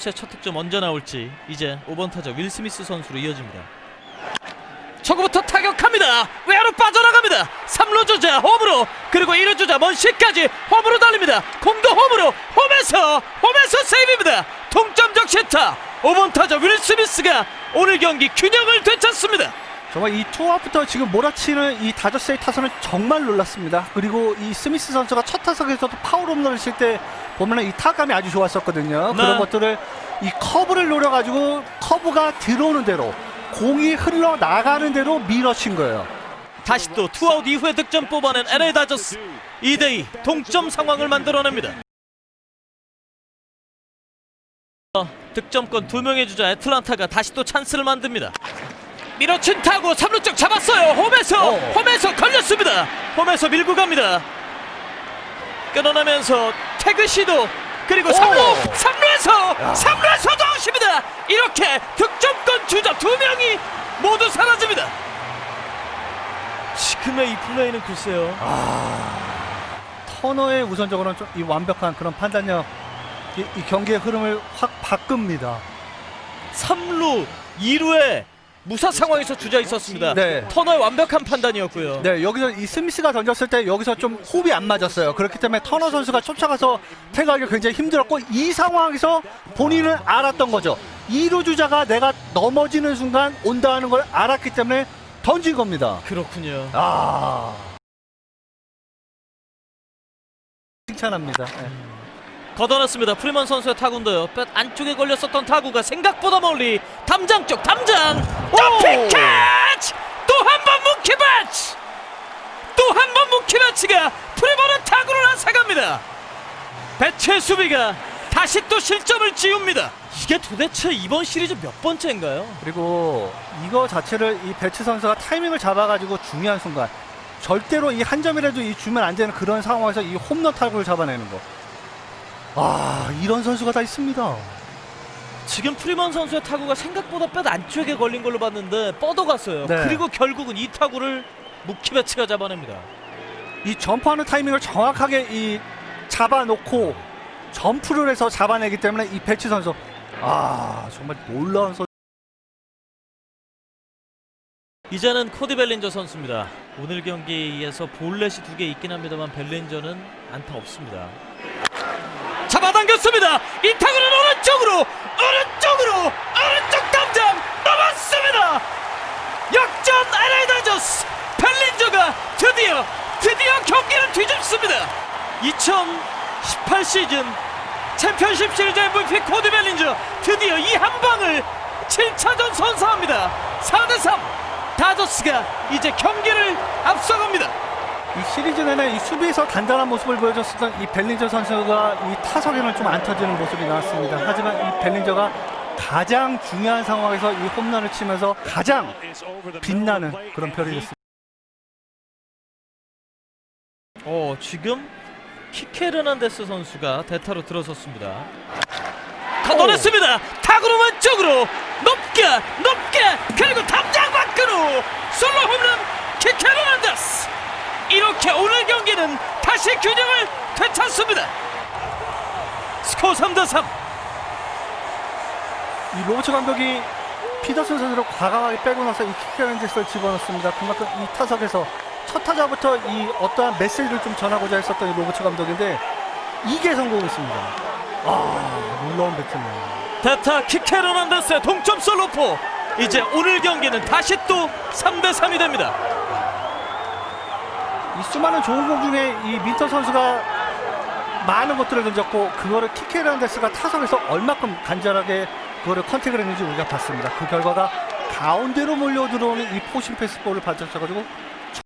첫 득점 언제 나올지 이제 5번 타자 윌 스미스 선수로 이어집니다. 초구부터 타격합니다. 외야로 빠져나갑니다. 3루 주자 홈으로 그리고 1루 주자 먼시까지 홈으로 달립니다. 공도 홈으로 홈에서 홈에서 세이브입니다. 동점적 시타 5번 타자 윌 스미스가 오늘 경기 균형을 되찾습니다. 정말 이 투아부터 지금 몰아치는 이 다저스의 타선은 정말 놀랐습니다. 그리고 이 스미스 선수가 첫 타석에서도 파울 홈런을 칠때 보면은 이 타감이 아주 좋았었거든요. 네. 그런 것들을 이 커브를 노려가지고 커브가 들어오는 대로 공이 흘러 나가는 대로 밀어친 거예요. 다시 또 투아웃 이후에 득점 뽑아낸 LA 다저스 2대2 동점 상황을 만들어냅니다. 어, 득점권 두 명의 주자 애틀란타가 다시 또 찬스를 만듭니다. 밀어친 타고 3루 쪽 잡았어요. 홈에서 어. 홈에서 걸렸습니다. 홈에서 밀고 갑니다. 끊어내면서 태그 시도 그리고 3루 3루에서 3루에서 아웃입니다. 이렇게 득점권 주자 두 명이 모두 사라집니다. 지금의 이 플레이는 글쎄요. 터너의 우선적으로는 좀 이 완벽한 그런 판단력, 이, 이 경기의 흐름을 확 바꿉니다. 3루 2루에 무사 상황에서 주자 있었습니다. 네. 터너의 완벽한 판단이었고요. 네, 여기서 이 스미스가 던졌을 때 여기서 좀 호흡이 안 맞았어요. 그렇기 때문에 터너 선수가 쫓아가서 태그하기 굉장히 힘들었고 이 상황에서 본인은 알았던 거죠. 2루 주자가 내가 넘어지는 순간 온다 하는 걸 알았기 때문에 던진 겁니다. 그렇군요. 아. 칭찬합니다. 네. 걷어냈습니다. 프리먼 선수의 타구인데요. 뱃 안쪽에 걸렸었던 타구가 생각보다 멀리 담장 쪽 담장 점핑 캐치! 또 한 번 무키 배치! 또 한 번 무키 배치가 프리먼의 타구를 앗아갑니다. 배치의 수비가 다시 또 실점을 지웁니다. 이게 도대체 이번 시리즈 몇 번째인가요? 그리고 이거 자체를 이 배치 선수가 타이밍을 잡아가지고 중요한 순간 절대로 이 한 점이라도 이 주면 안 되는 그런 상황에서 이 홈런 타구를 잡아내는 거. 아 이런 선수가 다 있습니다. 지금 프리먼 선수의 타구가 생각보다 뼈 안쪽에 걸린 걸로 봤는데 뻗어갔어요. 네. 그리고 결국은 이 타구를 무키베츠가 잡아냅니다. 이 점프하는 타이밍을 정확하게 이 잡아놓고 점프를 해서 잡아내기 때문에 이 배치 선수 아 정말 놀라운 선. 이제는 코디 벨린저 선수입니다. 오늘 경기에서 볼넷이 두 개 있긴 합니다만 벨린저는 안타 없습니다. 잡아당겼습니다. 이 타구는 오른쪽으로 오른쪽으로 오른쪽 담장 넘었습니다. 역전 LA 다저스 벨린저가 드디어 드디어 경기를 뒤집습니다. 2018 시즌 챔피언십 시리즈 MVP 코디 벨린저 드디어 이 한 방을 7차전 선사합니다. 4대3 다저스가 이제 경기를 앞서갑니다. 이 시리즈 내내 이 수비에서 단단한 모습을 보여줬었던 이 벨린저 선수가 이 타석에는 좀 안 터지는 모습이 나왔습니다. 하지만 이 벨린저가 가장 중요한 상황에서 이 홈런을 치면서 가장 빛나는 그런 별이 됐습니다. 어 지금 키케르난데스 선수가 대타로 들어섰습니다. 걷어냈습니다. 타구로 왼쪽으로 높게 높게 그리고 담장 밖으로 솔로 홈런 키케르난데스. 이렇게 오늘 경기는 다시 균형을 되찾습니다. 스코어 3대 3. 이 로버츠 감독이 피더슨 선수를 과감하게 빼고 나서 이 키케란지스를 집어넣습니다. 그만큼 이 타석에서 첫 타자부터 이 어떠한 메시지를 좀 전하고자 했었던 이 로버츠 감독인데 이게 성공했습니다. 아 놀라운 배트네요. 대타 키케르난데스의 동점 솔로포. 이제 오늘 경기는 다시 또 3대 3이 됩니다. 이 수많은 좋은 공 중에 이 민터 선수가 많은 것들을 던졌고 그거를 키케란데스가 타석에서 얼마큼 간절하게 그거를 컨택을 했는지 우리가 봤습니다. 그 결과가 가운데로 몰려 들어오는 이 포신 패스볼을 받쳤어가지고